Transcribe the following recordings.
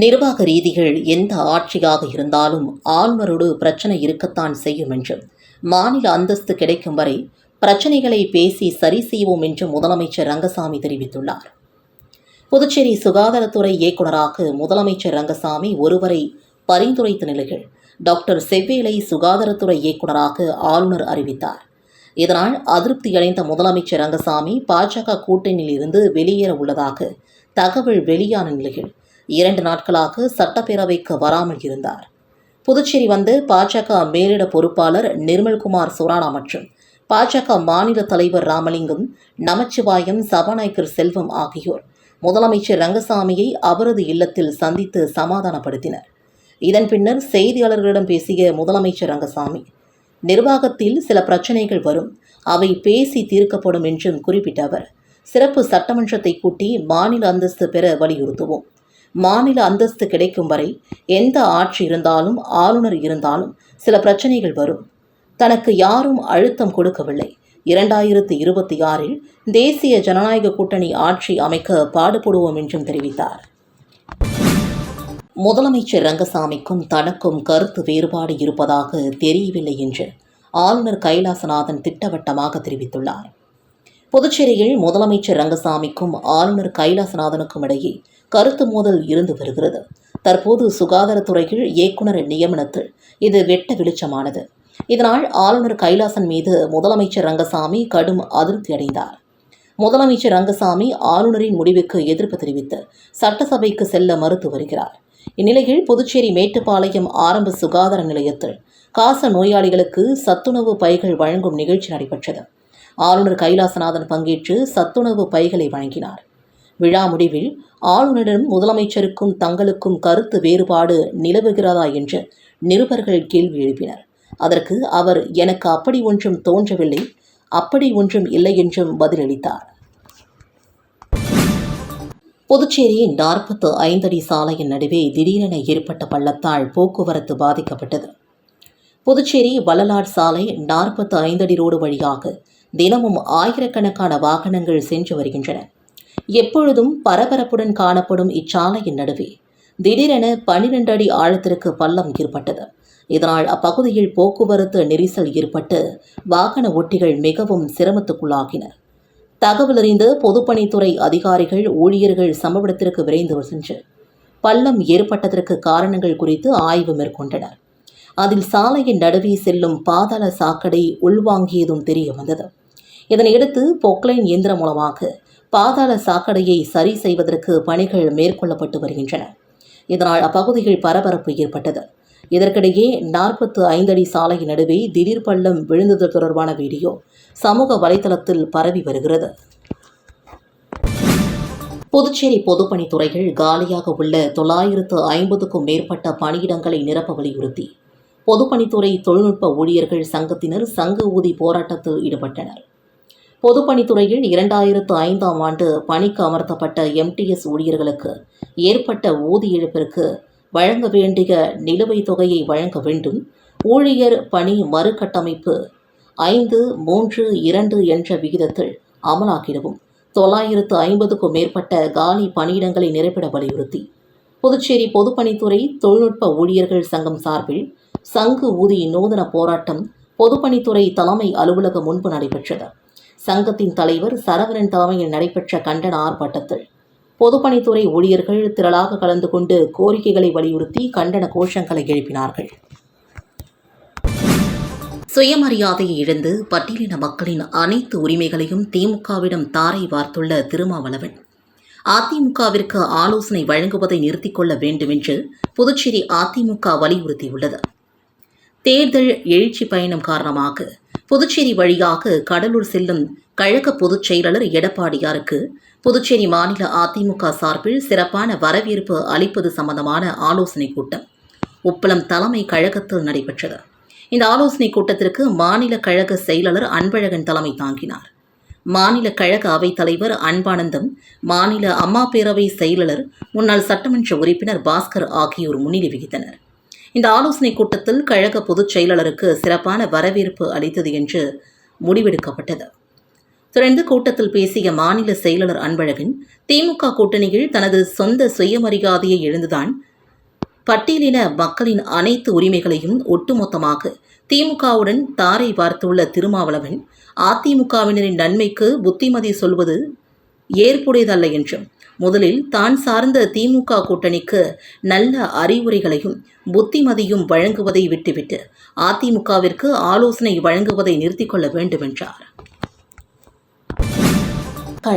நிர்வாக ரீதிகள் எந்த ஆட்சியாக இருந்தாலும் ஆளுநரோடு பிரச்சனை இருக்கத்தான் செய்யும் என்றும் மாநில அந்தஸ்து கிடைக்கும் வரை பிரச்சனைகளை பேசி சரி செய்வோம் என்று முதலமைச்சர் ரங்கசாமி தெரிவித்துள்ளார். புதுச்சேரி சுகாதாரத்துறை இயக்குநராக முதலமைச்சர் ரங்கசாமி ஒருவரை பரிந்துரைத்த நிலையில் டாக்டர் செவ்வேலை சுகாதாரத்துறை இயக்குநராக ஆளுநர் அறிவித்தார். இதனால் அதிருப்தியடைந்த முதலமைச்சர் ரங்கசாமி பாஜக கூட்டணியில் இருந்து வெளியேற உள்ளதாக தகவல் வெளியான நிலையில் இரண்டு நாட்களாக சட்டப்பேரவைக்கு வராமல் இருந்தார். புதுச்சேரி வந்து பாஜக மேலிட பொறுப்பாளர் நிர்மல்குமார் சுரானா மற்றும் பாஜக மாநில தலைவர் ராமலிங்கம் நமச்சிவாயம் சபாநாயகர் செல்வம் ஆகியோர் முதலமைச்சர் ரங்கசாமியை அவரது இல்லத்தில் சந்தித்து சமாதானப்படுத்தினர். இதன் பின்னர் செய்தியாளர்களிடம் பேசிய முதலமைச்சர் ரங்கசாமி நிர்வாகத்தில் சில பிரச்சனைகள் வரும் அவை பேசி தீர்க்கப்படும் என்றும் குறிப்பிட்ட அவர் சிறப்பு சட்டமன்றத்தை கூட்டி மாநில அந்தஸ்து பெற வலியுறுத்துவோம். மாநில அந்தஸ்து கிடைக்கும் வரை எந்த ஆட்சி இருந்தாலும் ஆளுநர் இருந்தாலும் சில பிரச்சனைகள் வரும். தனக்கு யாரும் அழுத்தம் கொடுக்கவில்லை. இரண்டாயிரத்தி இருபத்தி ஆறில் தேசிய ஜனநாயக கூட்டணி ஆட்சி அமைக்க பாடுபடுவோம் என்றும் தெரிவித்தார். முதலமைச்சர் ரங்கசாமிக்கும் தனக்கும் கருத்து வேறுபாடு இருப்பதாக தெரியவில்லை என்று ஆளுநர் கைலாசநாதன் திட்டவட்டமாக தெரிவித்துள்ளார். புதுச்சேரியில் முதலமைச்சர் ரங்கசாமிக்கும் ஆளுநர் கைலாசநாதனுக்கும் இடையே கருத்து மோதல் இருந்து வருகிறது. தற்போது சுகாதாரத்துறையில் இயக்குனர் நியமனத்தில் இது வெட்ட வெளிச்சமானது. இதனால் ஆளுநர் கைலாசன் மீது முதலமைச்சர் ரங்கசாமி கடும் அதிருப்தி அடைந்தார். முதலமைச்சர் ரங்கசாமி ஆளுநரின் முடிவுக்கு எதிர்ப்பு தெரிவித்து சட்டசபைக்கு செல்ல மறுத்து வருகிறார். இந்நிலையில் புதுச்சேரி மேட்டுப்பாளையம் ஆரம்ப சுகாதார நிலையத்தில் காச நோயாளிகளுக்கு சத்துணவு பைகள் வழங்கும் நிகழ்ச்சி நடைபெற்றது. ஆளுநர் கைலாசநாதன் பங்கேற்று சத்துணவு பைகளை வழங்கினார். விழா முடிவில் ஆளுநரிடம் முதலமைச்சருக்கும் தங்களுக்கும் கருத்து வேறுபாடு நிலவுகிறதா என்று நிருபர்கள் கேள்வி எழுப்பினர். அதற்கு அவர் எனக்கு அப்படி ஒன்றும் தோன்றவில்லை. அப்படி ஒன்றும் இல்லை என்றும் பதிலளித்தார். புதுச்சேரி நாற்பத்து ஐந்தடி சாலையின் நடுவே திடீரென ஏற்பட்ட பள்ளத்தால் போக்குவரத்து பாதிக்கப்பட்டது. புதுச்சேரி வள்ளலார் சாலை நாற்பத்து ஐந்தடி ரோடு வழியாக தினமும் ஆயிரக்கணக்கான வாகனங்கள் சென்று வருகின்றன. எப்பொழுதும் பரபரப்புடன் காணப்படும் இச்சாலையின் நடுவே. திடீரென பனிரெண்டு அடி ஆழத்திற்கு பள்ளம் ஏற்பட்டது. இதனால் அப்பகுதியில் போக்குவரத்து நெரிசல் ஏற்பட்டு வாகன ஓட்டிகள் மிகவும் சிரமத்துக்குள்ளாகினர் தகவல் அறிந்து பொதுப்பணித்துறை அதிகாரிகள் ஊழியர்கள் சம்பவத்திற்கு விரைந்து சென்று பள்ளம் ஏற்பட்டதற்கு காரணங்கள் குறித்து ஆய்வு மேற்கொண்டனர். அதில் சாலையின் நடுவே செல்லும் பாதாள சாக்கடை உள்வாங்கியதும் தெரிய வந்தது. இதனையடுத்து பொக்லைன் இயந்திரம் மூலமாக பாதாள சாக்கடையை சரி செய்வதற்கு பணிகள் மேற்கொள்ளப்பட்டு வருகின்றன. இதனால் அப்பகுதியில் பரபரப்பு ஏற்பட்டது. இதற்கிடையே நாற்பத்து ஐந்தடி சாலையின் நடுவே திடீர் பள்ளம் விழுந்தது தொடர்பான வீடியோ சமூக வலைதளத்தில் பரவி வருகிறது. புதுச்சேரி பொதுப்பணித்துறையில் காலியாக உள்ள தொள்ளாயிரத்து ஐம்பதுக்கும் மேற்பட்ட பணியிடங்களை நிரப்ப வலியுறுத்தி. பொதுப்பணித்துறை தொழில்நுட்ப ஊழியர்கள் சங்கத்தினர் சங்க ஊதி போராட்டத்தில் ஈடுபட்டனர். பொதுப்பணித்துறையில் இரண்டாயிரத்து ஐந்தாம் ஆண்டு பணிக்கு அமர்த்தப்பட்ட எம்டிஎஸ் ஊழியர்களுக்கு ஏற்பட்ட ஊதிய இழப்பிற்கு வழங்க வேண்டிய நிலுவைத் தொகையை வழங்க வேண்டும். ஊழியர் பணி மறுகட்டமைப்பு ஐந்து மூன்று இரண்டு என்ற விகிதத்தில் அமலாக்கிடவும் தொள்ளாயிரத்து ஐம்பதுக்கும் மேற்பட்ட காலி பணியிடங்களை நிரப்பிட வலியுறுத்தி. புதுச்சேரி பொதுப்பணித்துறை தொழில்நுட்ப ஊழியர்கள் சங்கம் சார்பில் சங்கு ஊதி நூதன போராட்டம் பொதுப்பணித்துறை தலைமை அலுவலகம் முன்பு நடைபெற்றது. சங்கத்தின் தலைவர் சரவணன் தலைமையில் நடைபெற்ற கண்டன ஆர்ப்பாட்டத்தில் பொதுப்பணித்துறை ஊழியர்கள் திரளாக கலந்து கொண்டு கோரிக்கைகளை வலியுறுத்தி கண்டன கோஷங்களை எழுப்பினார்கள். சுயமரியாதையை இழந்து பட்டியலின மக்களின் அனைத்து உரிமைகளையும் திமுகவிடம் தாரை வார்த்துள்ள திருமாவளவன் அதிமுகவிற்கு ஆலோசனை வழங்குவதை நிறுத்திக் கொள்ள வேண்டும் புதுச்சேரி அதிமுக வலியுறுத்தியுள்ளது. தேர்தல் எழுச்சி பயணம் காரணமாக புதுச்சேரி வழியாக கடலூர் செல்லும் கழக பொதுச் செயலாளர் எடப்பாடியாருக்கு புதுச்சேரி மாநில அதிமுக சார்பில் சிறப்பான வரவேற்பு அளிப்பது சம்பந்தமான ஆலோசனைக் கூட்டம். உப்பளம் தலைமை கழகத்தில் நடைபெற்றது. இந்த ஆலோசனைக் கூட்டத்திற்கு மாநில கழக செயலாளர் அன்பழகன் தலைமை தாங்கினார். மாநில கழக அவைத் தலைவர் அன்பானந்தம் மாநில அம்மா பேரவை செயலாளர் முன்னாள் சட்டமன்ற உறுப்பினர் பாஸ்கர் ஆகியோர் முன்னிலை வகித்தனர். இந்த ஆலோசனைக் கூட்டத்தில் கழக பொதுச் செயலாளருக்கு சிறப்பான வரவேற்பு அளித்தது என்று முடிவெடுக்கப்பட்டது. தொடர்ந்து கூட்டத்தில் பேசிய மாநில செயலாளர் அன்பழகன் திமுக கூட்டணியில் தனது சொந்த சுயமரியாதையை எழுந்துதான் பட்டியலின மக்களின் அனைத்து உரிமைகளையும் ஒட்டுமொத்தமாக திமுகவுடன் தாரை பார்த்துள்ள திருமாவளவன் அதிமுகவினரின் நன்மைக்கு புத்திமதி சொல்வது ஏற்புடையதல்ல என்றும் முதலில் தான் சார்ந்த திமுக கூட்டணிக்கு நல்ல அறிவுரைகளையும் புத்திமதியும் வழங்குவதை விட்டுவிட்டு அதிமுகவிற்கு ஆலோசனை வழங்குவதை நிறுத்திக் கொள்ள வேண்டும் என்றார்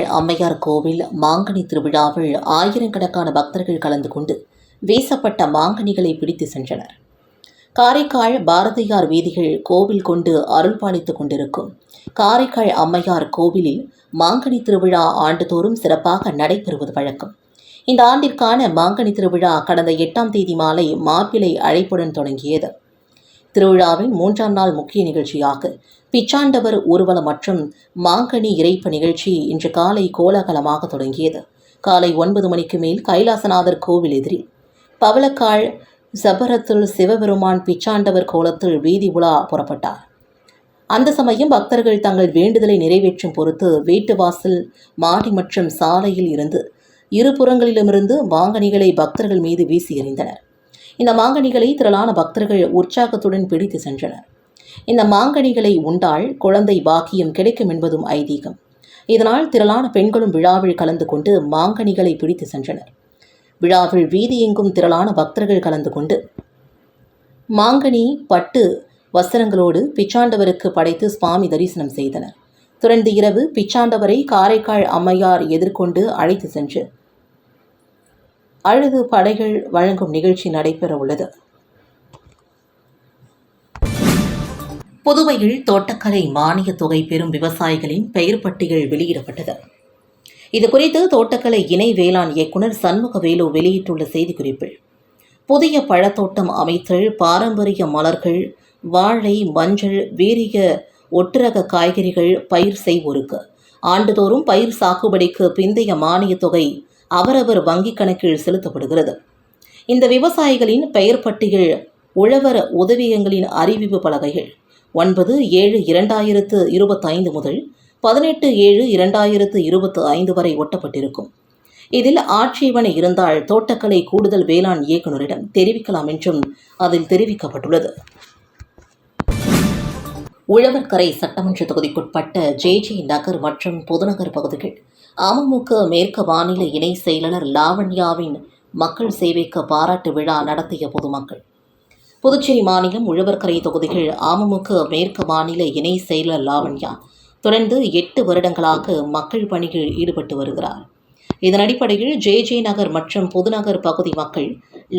அம்மையார் கோவில் மாங்கனி திருவிழாவில் ஆயிரக்கணக்கான பக்தர்கள் கலந்து கொண்டு வீசப்பட்ட மாங்கனிகளை பிடித்து சென்றனர். காரைக்கால் பாரதியார் வீதிகள் கோவில் கொண்டு அருள் பாலித்துக் கொண்டிருக்கும் காரைக்கால் அம்மையார் கோவிலில் மாங்கனி திருவிழா ஆண்டுதோறும் சிறப்பாக நடைபெறுவது வழக்கம். இந்த ஆண்டிற்கான மாங்கனி திருவிழா கடந்த எட்டாம் தேதி மாலை மாப்பிளை அழைப்புடன் தொடங்கியது. திருவிழாவின் மூன்றாம் நாள் முக்கிய நிகழ்ச்சியாக பிச்சாண்டவர் ஊர்வலம் மற்றும் மாங்கனி இறைப்பு நிகழ்ச்சி இன்று காலை கோலாகலமாக தொடங்கியது. காலை ஒன்பது மணிக்கு மேல் கைலாசநாதர் கோவில் எதிரில் பவளக்காள் சபரத்தில் சிவபெருமான் பிச்சாண்டவர் கோலத்தில் வீதி உலா புறப்பட்டார். அந்த சமயம் பக்தர்கள் தங்கள் வேண்டுதலை நிறைவேற்றும் பொறுத்து வீட்டு வாசல் மாடி மற்றும் சாலையில் இருந்து இருபுறங்களிலுமிருந்து மாங்கனிகளை பக்தர்கள் மீது வீசி எறிந்தனர். இந்த மாங்கனிகளை திரளான பக்தர்கள் உற்சாகத்துடன் பிடித்து சென்றனர். இந்த மாங்கனிகளை உண்டால் குழந்தை பாக்கியம் கிடைக்கும் என்பதும் ஐதீகம். இதனால் திரளான பெண்களும் விழாவில் கலந்து கொண்டு மாங்கனிகளை பிடித்து சென்றனர். விழாவில் வீதியெங்கும் திரளான பக்தர்கள் கலந்து கொண்டு மாங்கனி பட்டு வஸ்திரங்களோடு பிச்சாண்டவருக்கு படைத்து சுவாமி தரிசனம் செய்தனர். தொடர்ந்து இரவு பிச்சாண்டவரை காரைக்கால் அம்மையார் எதிர்கொண்டு அழைத்து சென்று அழுது படைகள் வழங்கும் நிகழ்ச்சி நடைபெற உள்ளது புதுவையில் தோட்டக்கலை மானியத் தொகை பெறும் விவசாயிகளின் பெயர் பட்டியல் வெளியிடப்பட்டது. இதுகுறித்து தோட்டக்கலை இணை வேளாண் இயக்குநர் சண்முகவேலு வெளியிட்டுள்ள செய்திக்குறிப்பில் புதிய பழத்தோட்டம் அமைத்தல் பாரம்பரிய மலர்கள் வாழை மஞ்சள் வீரிய ஒட்டுரக காய்கறிகள் பயிர் செய்வோருக்கு. ஆண்டுதோறும் பயிர் சாகுபடிக்கு பிந்தைய மானியத் தொகை அவரவர் வங்கிக் கணக்கில் செலுத்தப்படுகிறது. இந்த விவசாயிகளின் பெயர் பட்டியல் உழவர் உதவியங்களின் அறிவிப்பு பலகைகள். ஒன்பது ஏழு இரண்டாயிரத்து இருபத்தைந்து முதல் பதினெட்டு ஏழு இரண்டாயிரத்து இருபத்து ஐந்து வரை ஒட்டப்பட்டிருக்கும். இதில் ஆட்சேபனை இருந்தால் தோட்டக்கலை கூடுதல் வேளாண் இயக்குநரிடம் தெரிவிக்கலாம் என்றும் அதில் தெரிவிக்கப்பட்டுள்ளது. உழவர்கரை சட்டமன்ற தொகுதிக்குட்பட்ட ஜே ஜே நகர் மற்றும் பொதுநகர் பகுதிகள். அமமுக மேற்கு மாநில இணை செயலாளர் லாவண்யாவின் மக்கள் சேவைக்கு பாராட்டு விழா நடத்திய பொதுமக்கள். புதுச்சேரி மாநிலம் உழவர்கரை தொகுதிகள் அமமுக மேற்கு மாநில இணை செயலர் லாவண்யா தொடர்ந்து எட்டு வருடங்களாக மக்கள் பணியில் ஈடுபட்டு வருகிறார். இதன் அடிப்படையில் ஜே ஜே நகர் மற்றும் புதுநகர் பகுதி மக்கள்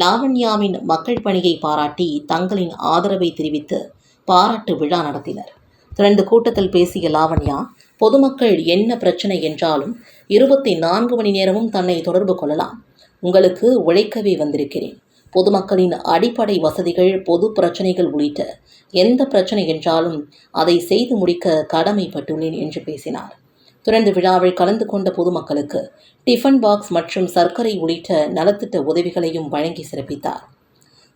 லாவண்யாவின் மக்கள் பணியை பாராட்டி தங்களின் ஆதரவை தெரிவித்து பாராட்டு விழா நடத்தினர். தொடர்ந்து கூட்டத்தில் பேசிய லாவண்யா பொதுமக்கள் என்ன பிரச்சனை என்றாலும் இருபத்தி நான்கு மணி நேரமும் தன்னை தொடர்பு கொள்ளலாம். உங்களுக்கு உழைக்கவே வந்திருக்கிறேன். பொதுமக்களின் அடிப்படை வசதிகள் பொது பிரச்சனைகள் உள்ளிட்ட எந்த பிரச்சனை என்றாலும் அதை செய்து முடிக்க கடமைப்பட்டுள்ளேன் என்று பேசினார். தொடர்ந்து விழாவில் கலந்து கொண்ட பொதுமக்களுக்கு டிஃபன் பாக்ஸ் மற்றும் சர்க்கரை உள்ளிட்ட நலத்திட்ட உதவிகளையும் வழங்கி சிறப்பித்தார்.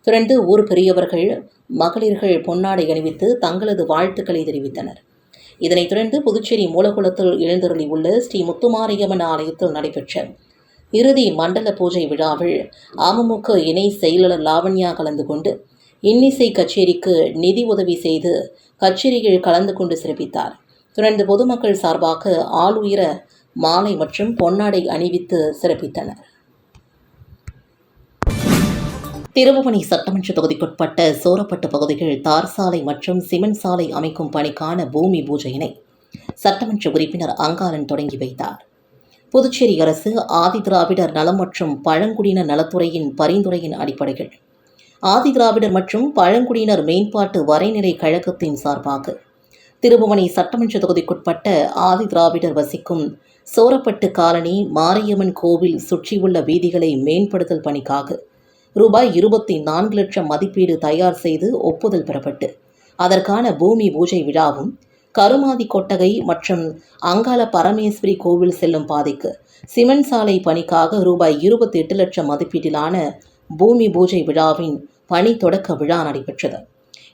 தொடர்ந்து ஊர் பெரியவர்கள் மகளிர்கள் பொன்னாடை அணிவித்து தங்களது வாழ்த்துக்களை தெரிவித்தனர். இதனைத் தொடர்ந்து புதுச்சேரி மூலகுளத்தில் எழுந்தருளியுள்ள ஸ்ரீ முத்துமாரியம்மன் ஆலயத்தில் நடைபெற்ற இறுதி மண்டல பூஜை விழாவில் அமமுக இணை செயலாளர் லாவண்யா கலந்து கொண்டு இன்னிசை கச்சேரிக்கு நிதி உதவி செய்து கச்சேரியில் கலந்து கொண்டு சிறப்பித்தார். தொடர்ந்து பொதுமக்கள் சார்பாக ஆளுயர மாலை மற்றும் பொன்னாடை அணிவித்து சிறப்பித்தனர். திருபுவனை சட்டமன்ற தொகுதிக்குட்பட்ட சோரப்பட்டு பகுதிகள் தார் சாலை மற்றும் சிமெண்ட் சாலை அமைக்கும் பணிக்கான பூமி பூஜையினை சட்டமன்ற உறுப்பினர் அங்காரன் தொடங்கி வைத்தார். புதுச்சேரி அரசு ஆதி திராவிடர் நலம் மற்றும் பழங்குடியினர் நலத்துறையின் பரிந்துரையின் அடிப்படையில் ஆதி திராவிடர் மற்றும் பழங்குடியினர் மேம்பாட்டு வரைநிலை கழகத்தின் சார்பாக திருபுவனை சட்டமன்ற தொகுதிக்குட்பட்ட ஆதி திராவிடர் வசிக்கும் சோரப்பட்டு காலனி மாரியம்மன் கோவில் சுற்றியுள்ள வீதிகளை மேம்படுத்தல் பணிக்காக ரூபாய் இருபத்தி நான்கு லட்சம் மதிப்பீடு தயார் செய்து ஒப்புதல் பெறப்பட்டு அதற்கான பூமி பூஜை விழாவும் கருமாதி கொட்டகை மற்றும் அங்காள பரமேஸ்வரி கோவில் செல்லும் பாதைக்கு சிமெண்ட் சாலை பணிக்காக ரூபாய் இருபத்தி எட்டு லட்சம் மதிப்பீட்டிலான பூமி பூஜை விழாவின் பணி தொடக்க விழா நடைபெற்றது.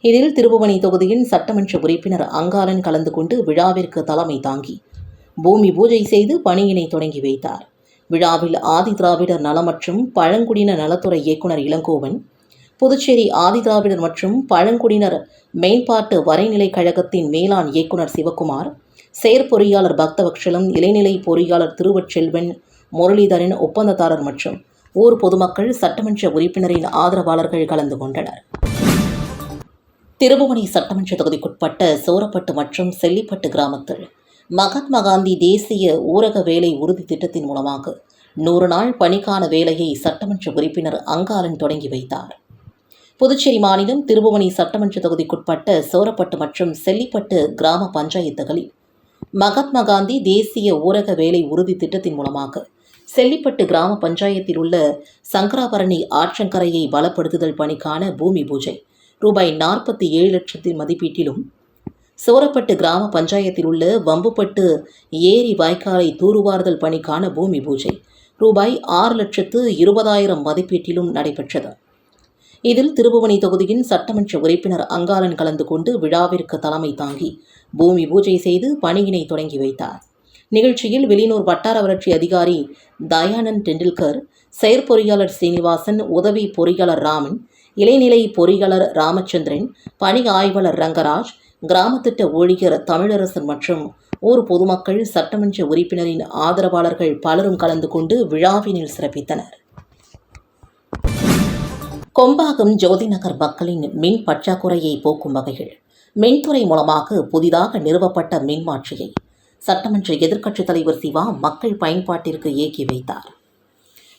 இதில் திருபுவனை தொகுதியின் சட்டமன்ற உறுப்பினர் அங்காளன் கலந்து கொண்டு விழாவிற்கு தலைமை தாங்கி பூமி பூஜை செய்து பணியினை தொடங்கி வைத்தார். விழாவில் ஆதி திராவிடர் நல மற்றும் பழங்குடியினர் நலத்துறை இயக்குனர் இளங்கோவன் புதுச்சேரி ஆதி திராவிடர் மற்றும் பழங்குடியினர் மேம்பாட்டு வரைநிலை கழகத்தின் மேலாண் இயக்குனர் சிவக்குமார் செயற்பொறியாளர் பக்தவக்ஷலம் இளைநிலை பொறியாளர் திருவச்செல்வன் முரளிதரின் ஒப்பந்ததாரர் மற்றும் ஊர் பொதுமக்கள் சட்டமன்ற உறுப்பினரின் ஆதரவாளர்கள் கலந்து கொண்டனர். திருபுவனை சட்டமன்ற தொகுதிக்குட்பட்ட சோரப்பட்டு மற்றும் செல்லிப்பட்டு கிராமத்தில் மகாத்மா காந்தி தேசிய ஊரக வேலை உறுதி திட்டத்தின் மூலமாக நூறு நாள் பணிக்கான வேலையை சட்டமன்ற உறுப்பினர் அங்காளன் தொடங்கி வைத்தார். புதுச்சேரி மாநிலம் திருபுவனி சட்டமன்ற தொகுதிக்குட்பட்ட சோரப்பட்டு மற்றும் செல்லிப்பட்டு கிராம பஞ்சாயத்துகளில் மகாத்மா காந்தி தேசிய ஊரக வேலை உறுதி திட்டத்தின் மூலமாக செல்லிப்பட்டு கிராம பஞ்சாயத்தில் உள்ள சங்கராபரணி ஆற்றங்கரையை பலப்படுத்துதல் பணிக்கான பூமி பூஜை ரூபாய் நாற்பத்தி ஏழு லட்சத்தின் மதிப்பீட்டிலும் சோரப்பட்டு கிராம பஞ்சாயத்தில் உள்ள வம்புப்பட்டு ஏரி வாய்க்காலை தூர்வாறுதல் பணிக்கான பூமி பூஜை. ரூபாய் ஆறு லட்சத்து இருபதாயிரம் மதிப்பீட்டிலும் நடைபெற்றது. இதில் திருபுவனை தொகுதியின் சட்டமன்ற உறுப்பினர் அங்காளன் கலந்து கொண்டு விழாவிற்கு தலைமை தாங்கி பூமி பூஜை செய்து பணியினை தொடங்கி வைத்தார். நிகழ்ச்சியில் வெளியூர் வட்டார வளர்ச்சி அதிகாரி தயானந்த் டெண்டுல்கர் செயற்பொறியாளர் சீனிவாசன் உதவி பொறியாளர் ராமன் இளைநிலை பொறியாளர் ராமச்சந்திரன் பணி ஆய்வாளர் ரங்கராஜ் கிராம திட்ட ஊழியர் தமிழரசன் மற்றும் ஊர் பொதுமக்கள் சட்டமன்ற உறுப்பினரின் ஆதரவாளர்கள் பலரும் கலந்து கொண்டு விழாவினில் சிறப்பித்தனர். கொம்பாகம் ஜோதிநகர் மக்களின் மின் பற்றாக்குறையை போக்கும் வகையில் மின்துறை மூலமாக புதிதாக நிறுவப்பட்ட மின்மாற்றியை சட்டமன்ற எதிர்க்கட்சித் தலைவர் சிவா மக்கள் பயன்பாட்டிற்கு இயக்கி வைத்தார்.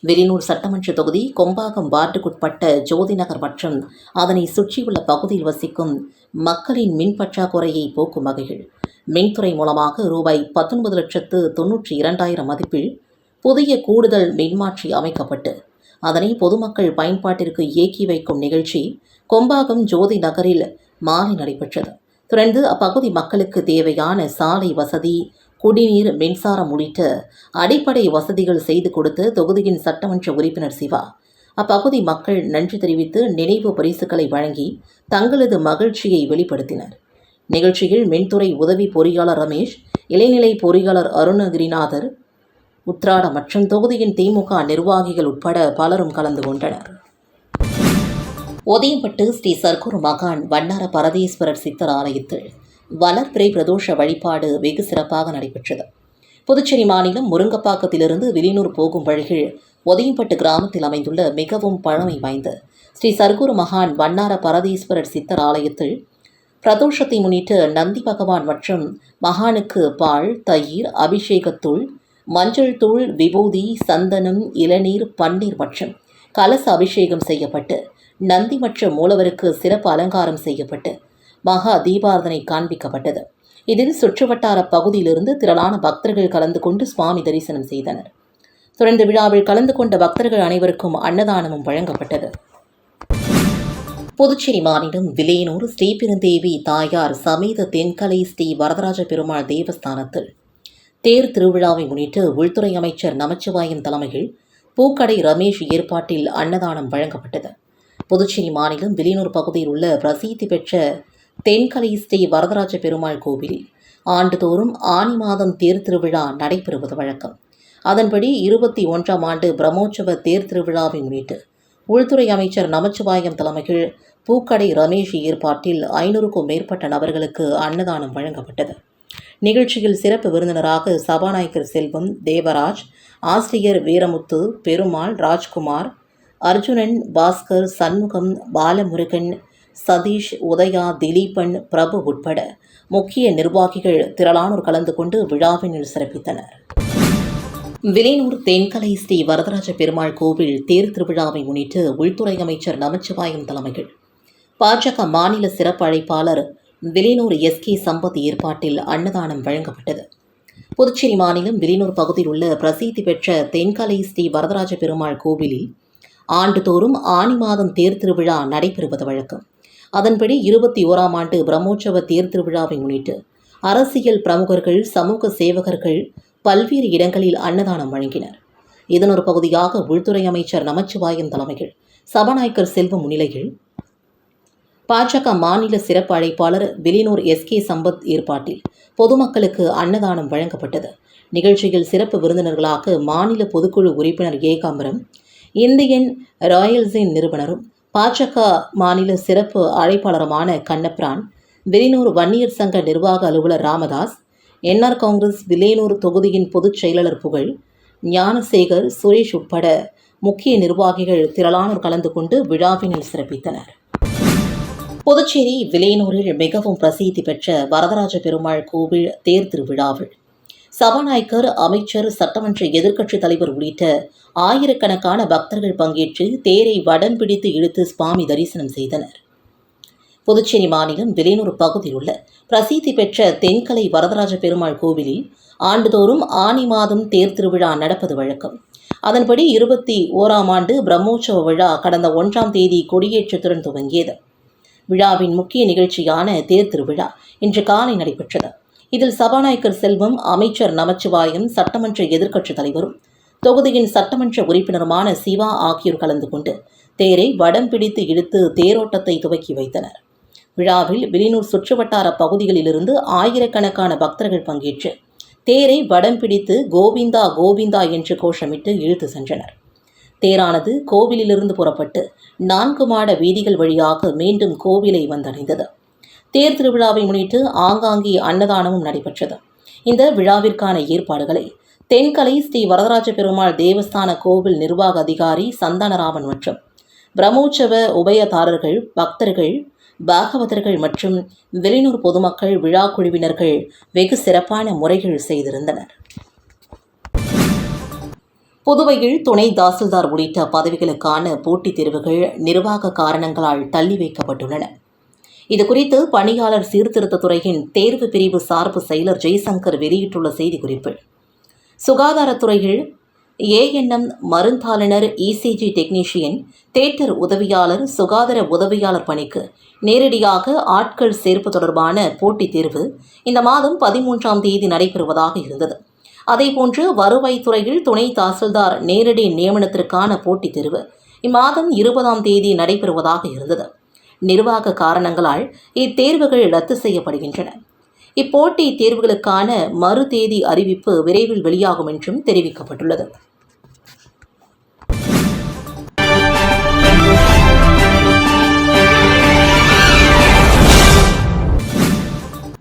வெறினூர் சட்டமன்ற தொகுதி கொம்பாகம் வார்டுக்குட்பட்ட ஜோதிநகர் மற்றும் அதனை சுற்றியுள்ள பகுதியில் வசிக்கும் மக்களின் மின் பற்றாக்குறையை போக்கும் வகையில் மின்துறை மூலமாக ரூபாய் பத்தொன்பது லட்சத்து தொன்னூற்றி இரண்டாயிரம் மதிப்பில் புதிய கூடுதல் மின்மாற்றி அமைக்கப்பட்டு அதனை பொதுமக்கள் பயன்பாட்டிற்கு இயக்கி வைக்கும் நிகழ்ச்சி கொம்பாகம் ஜோதி நகரில் மாலை நடைபெற்றது. தொடர்ந்து அப்பகுதி மக்களுக்கு தேவையான சாலை வசதி குடிநீர் மின்சாரம் உள்ளிட்ட அடிப்படை வசதிகள் செய்து கொடுத்த தொகுதியின் சட்டமன்ற உறுப்பினர் சிவா. அப்பகுதி மக்கள் நன்றி தெரிவித்து நினைவு பரிசுகளை வழங்கி தங்களது மகிழ்ச்சியை வெளிப்படுத்தினர். நிகழ்ச்சியில் மின்துறை உதவி பொறியாளர் ரமேஷ் இளைநிலை பொறியாளர் அருணகிரிநாதர் உத்ராட மற்றும் தொகுதியின் திமுக நிர்வாகிகள் உட்பட பலரும் கலந்து கொண்டனர். ஒதியம்பட்டு ஸ்ரீ சர்க்குரு மகான் வண்ணார பரதேஸ்வரர் சித்தர் ஆலயத்தில் வளர்பிறை பிரதோஷ வழிபாடு வெகு சிறப்பாக நடைபெற்றது. புதுச்சேரி மாநிலம் முருங்கப்பாக்கத்திலிருந்து வெளியூர் போகும் வழிகள் ஒதையம்பட்டு கிராமத்தில் அமைந்துள்ள மிகவும் பழமை வாய்ந்த ஸ்ரீ சர்க்குரு மகான் வண்ணார பரதீஸ்வரர் சித்தர் ஆலயத்தில் பிரதோஷத்தை முன்னிட்டு நந்தி பகவான் மற்றும் மகானுக்கு பால் தயிர் அபிஷேகத்தூள் மஞ்சள் தூள் விபூதி சந்தனம் இளநீர் பன்னீர் மற்றும் கலச அபிஷேகம் செய்யப்பட்டு நந்தி மற்றும் மூலவருக்கு சிறப்பு அலங்காரம் செய்யப்பட்டு மகா தீபாரதனை காண்பிக்கப்பட்டது. இதில் சுற்றுவட்டார பகுதியிலிருந்து திரளான பக்தர்கள் கலந்து கொண்டு சுவாமி தரிசனம் செய்தனர். தொடர்ந்து விழாவில் கலந்து கொண்ட பக்தர்கள் அனைவருக்கும் அன்னதானமும் வழங்கப்பட்டது. புதுச்சேரி மாநிலம் விலையனூர் ஸ்ரீபெருந்தேவி தாயார் சமேத தென்கலை ஸ்ரீ வரதராஜ பெருமாள் தேவஸ்தானத்தில் தேர் திருவிழாவை முன்னிட்டு உள்துறை அமைச்சர் நமச்சிவாயம் தலைமையில் பூக்கடை ரமேஷ் ஏற்பாட்டில் அன்னதானம் வழங்கப்பட்டது. புதுச்சேரி மாநிலம் விலையனூர் பகுதியில் உள்ள பிரசித்தி பெற்ற தென்கலை ஸ்ரீ வரதராஜ பெருமாள் கோவிலில் ஆண்டுதோறும் ஆனி மாதம் தேர் திருவிழா நடைபெறுவது வழக்கம். அதன்படி இருபத்தி ஒன்றாம் ஆண்டு பிரம்மோற்சவ தேர் திருவிழாவை முன்னிட்டு உள்துறை அமைச்சர் நமச்சிவாயம் தலைமையில் பூக்கடை ரமேஷ் ஏற்பாட்டில் ஐநூறுக்கும் மேற்பட்ட நபர்களுக்கு அன்னதானம் வழங்கப்பட்டது. நிகழ்ச்சியில் சிறப்பு விருந்தினராக சபாநாயகர் செல்வம் தேவராஜ் ஆசிரியர் வீரமுத்து பெருமாள் ராஜ்குமார் அர்ஜுனன் பாஸ்கர் சண்முகம் பாலமுருகன் சதீஷ் உதயா திலீபன் பிரபு உட்பட முக்கிய நிர்வாகிகள் திரளானோர் கலந்து கொண்டு விழாவினில் சிறப்பித்தனர். விலையூர் தென்கலை ஸ்ரீ வரதராஜ பெருமாள் கோவில் தேர் திருவிழாவை முன்னிட்டு உள்துறை அமைச்சர் நமச்சிவாயம் தலைமையில் பாஜக மாநில சிறப்பு அழைப்பாளர் விலையூர் எஸ் கே சம்பத் ஏற்பாட்டில் அன்னதானம் வழங்கப்பட்டது. புதுச்சேரி மாநிலம் விலையூர் பகுதியில் உள்ள பிரசித்தி பெற்ற தென்கலை ஸ்ரீ வரதராஜ பெருமாள் கோவிலில் ஆண்டுதோறும் ஆனி மாதம் தேர் திருவிழா நடைபெறுவது வழக்கம். அதன்படி இருபத்தி ஓராம் ஆண்டு பிரம்மோற்சவ தேர் திருவிழாவை முன்னிட்டு அரசியல் பிரமுகர்கள் சமூக சேவகர்கள் பல்வேறு இடங்களில் அன்னதானம் வழங்கினர். இதன் ஒரு பகுதியாக உள்துறை அமைச்சர் நமச்சிவாயம் தலைமையில் சபாநாயகர் செல்வம் முன்னிலையில் பாஜக மாநில சிறப்பு அழைப்பாளர் வெளினூர் எஸ் கே சம்பத் ஏற்பாட்டில் பொதுமக்களுக்கு அன்னதானம் வழங்கப்பட்டது. நிகழ்ச்சியில் சிறப்பு விருந்தினர்களாக மாநில பொதுக்குழு உறுப்பினர் ஏகாம்பரம் இந்தியன் ராயல்ஸின் நிறுவனரும் பாஜக மாநில சிறப்பு அழைப்பாளருமான கண்ணபிரான் வெளியூர் வன்னியர் சங்க நிர்வாக அலுவலர் ராமதாஸ் என்ஆர் காங்கிரஸ் விலையனூர் தொகுதியின் பொதுச் செயலாளர் புகழ் ஞானசேகர் சுரேஷ் உட்பட முக்கிய நிர்வாகிகள் திரளானோர் கலந்து கொண்டு விழாவினில் சிறப்பித்தனர். புதுச்சேரி விலையனூரில் மிகவும் பிரசித்தி பெற்ற வரதராஜ பெருமாள் கோவில் தேர் திருவிழாவில் சபாநாயகர் அமைச்சர் சட்டமன்ற எதிர்க்கட்சித் தலைவர் உள்ளிட்ட ஆயிரக்கணக்கான பக்தர்கள் பங்கேற்று தேரை வடம் பிடித்து இழுத்து சுவாமி தரிசனம் செய்தனர். புதுச்சேரி மாநிலம் விலையனூர் பகுதியில் உள்ள பிரசித்தி பெற்ற தென்கலை வரதராஜ பெருமாள் கோவிலில் ஆண்டுதோறும் ஆனி மாதம் தேர் திருவிழா நடப்பது வழக்கம். அதன்படி இருபத்தி ஓராம் ஆண்டு பிரம்மோற்சவ விழா கடந்த ஒன்றாம் தேதி கொடியேற்றத்துடன் துவங்கியது. விழாவின் முக்கிய நிகழ்ச்சியான தேர் திருவிழா இன்று காலை நடைபெற்றது. இதில் சபாநாயகர் செல்வம் அமைச்சர் நமச்சிவாயம் சட்டமன்ற எதிர்க்கட்சித் தலைவரும் தொகுதியின் சட்டமன்ற உறுப்பினருமான சிவா ஆகியோர் கலந்து கொண்டு தேரை வடம் பிடித்து இழுத்து தேரோட்டத்தை துவக்கி வைத்தனர். விழாவில் விலினூர் சுற்றுவட்டார பகுதிகளிலிருந்து ஆயிரக்கணக்கான பக்தர்கள் பங்கேற்று தேரை வடம் பிடித்து கோவிந்தா கோவிந்தா என்று கோஷமிட்டு இழுத்து சென்றனர். தேரானது கோவிலிலிருந்து புறப்பட்டு நான்கு மாட வீதிகள் வழியாக மீண்டும் கோவிலை வந்தடைந்தது. தேர் திருவிழாவை முன்னிட்டு ஆங்காங்கே அன்னதானமும் நடைபெற்றது. இந்த விழாவிற்கான ஏற்பாடுகளை தென்கலை ஸ்ரீ வரதராஜ பெருமாள் தேவஸ்தான கோவில் நிர்வாக அதிகாரி சந்தானராமன் மற்றும் பிரம்மோற்சவ உபயதாரர்கள் பக்தர்கள் பாகவதர்கள் மற்றும் வெளியூர் பொதுமக்கள் விழா குழுவினர்கள் வெகு சிறப்பான முறைகள் செய்திருந்தனர். புதுவையில் துணை தாசில்தார் உள்ளிட்ட பதவிகளுக்கான போட்டித் தேர்வுகள் நிர்வாக காரணங்களால் தள்ளி வைக்கப்பட்டுள்ளன. இதுகுறித்து பணியாளர் சீர்திருத்த துறையின் தேர்வு பிரிவு சார்பு செயலர் ஜெய்சங்கர் வெளியிட்டுள்ள செய்திக்குறிப்பு. சுகாதாரத்துறையில் ஏஎன்எம் மருந்தாளுநர் இசிஜி டெக்னீஷியன் தேட்டர் உதவியாளர் சுகாதார உதவியாளர் பணிக்கு நேரடியாக ஆட்கள் சேர்ப்பு தொடர்பான போட்டித் தேர்வு இந்த மாதம் பதிமூன்றாம் தேதி நடைபெறுவதாக இருந்தது. அதேபோன்று வருவாய்த்துறையில் துணை தாசில்தார் நேரடி நியமனத்திற்கான போட்டித் தேர்வு இம்மாதம் இருபதாம் தேதி நடைபெறுவதாக இருந்தது. நிர்வாக காரணங்களால் இத்தேர்வுகள் ரத்து செய்யப்படுகின்றன. இப்போட்டி தேர்வுகளுக்கான மறு தேதி அறிவிப்பு விரைவில் வெளியாகும் என்றும் தெரிவிக்கப்பட்டுள்ளது.